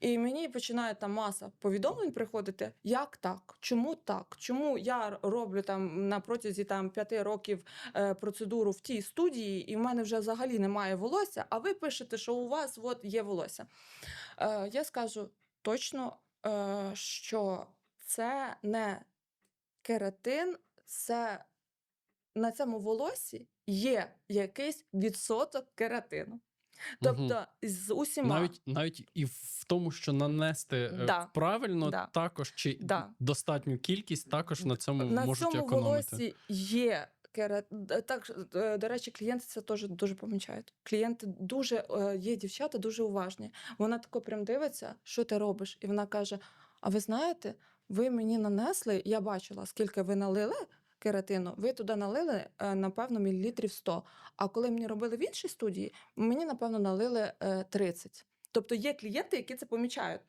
І мені починає там маса повідомлень приходити, як так, чому так, чому я роблю там на протязі там п'яти років е, процедуру в тій студії, і в мене вже взагалі немає волосся, а ви пишете, що у вас от є волосся. Е, я скажу точно, е, що це не кератин, це на цьому волосі є якийсь відсоток кератину. Тобто з усіма Навіть навіть і в тому, що нанести е, Да. правильно, Да. також чи Да. достатню кількість, також на цьому на можуть цьому економити. волосі є кератин. Так, е, до речі, клієнти це теж дуже помічають. Клієнти дуже е, є дівчата дуже уважні. Вона тако прям дивиться, що ти робиш, і вона каже: А ви знаєте, ви мені нанесли, я бачила, скільки ви налили. Кератину, ви туди налили, е, напевно, мілілітрів 100. А коли мені робили в іншій студії, мені, напевно, налили е, 30. Тобто є клієнти, які це помічають.